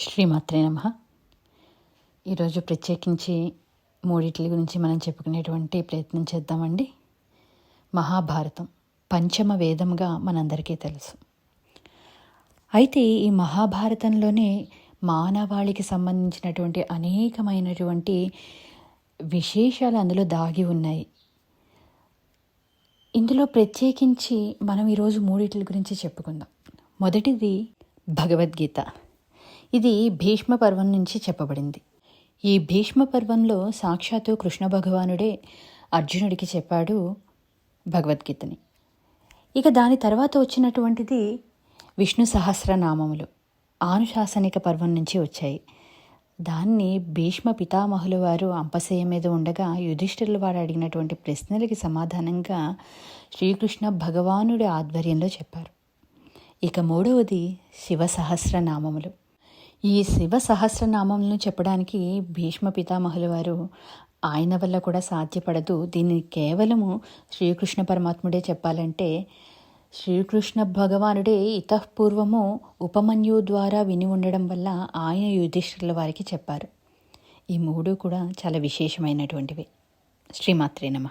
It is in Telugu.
శ్రీమాత్రే నమ. ఈరోజు ప్రత్యేకించి మూడిట్ల గురించి మనం చెప్పుకునేటువంటి ప్రయత్నం చేద్దామండి. మహాభారతం పంచమ వేదంగా మనందరికీ తెలుసు. అయితే ఈ మహాభారతంలోనే మానవాళికి సంబంధించినటువంటి అనేకమైనటువంటి విశేషాలు అందులో దాగి ఉన్నాయి. ఇందులో ప్రత్యేకించి మనం ఈరోజు మూడిట్ల గురించి చెప్పుకుందాం. మొదటిది భగవద్గీత. ఇది భీష్మ పర్వం నుంచి చెప్పబడింది. ఈ భీష్మ పర్వంలో సాక్షాత్తు కృష్ణ భగవానుడే అర్జునుడికి చెప్పాడు భగవద్గీతని. ఇక దాని తర్వాత వచ్చినటువంటిది విష్ణు సహస్రనామములు. ఆనుశాసనిక పర్వం నుంచి వచ్చాయి. దాన్ని భీష్మ పితామహుల వారు అంపశయ్య మీద ఉండగా యుధిష్ఠిరులు వారు అడిగినటువంటి ప్రశ్నలకి సమాధానంగా శ్రీకృష్ణ భగవానుడి ఆధ్వర్యంలో చెప్పారు. ఇక మూడవది శివ సహస్రనామములు. ఈ శివ సహస్రనామములను చెప్పడానికి భీష్మ పితామహుల వారు ఆయన వల్ల కూడా సాధ్యపడదు. దీన్ని కేవలము శ్రీకృష్ణ పరమాత్ముడే చెప్పాలంటే శ్రీకృష్ణ భగవానుడే ఇతఃపూర్వము ఉపమన్యు ద్వారా విని ఉండడం వల్ల ఆయన యుధిష్ఠుల వారికి చెప్పారు. ఈ మూడు కూడా చాలా విశేషమైనటువంటివి. శ్రీమాత్రే నమ.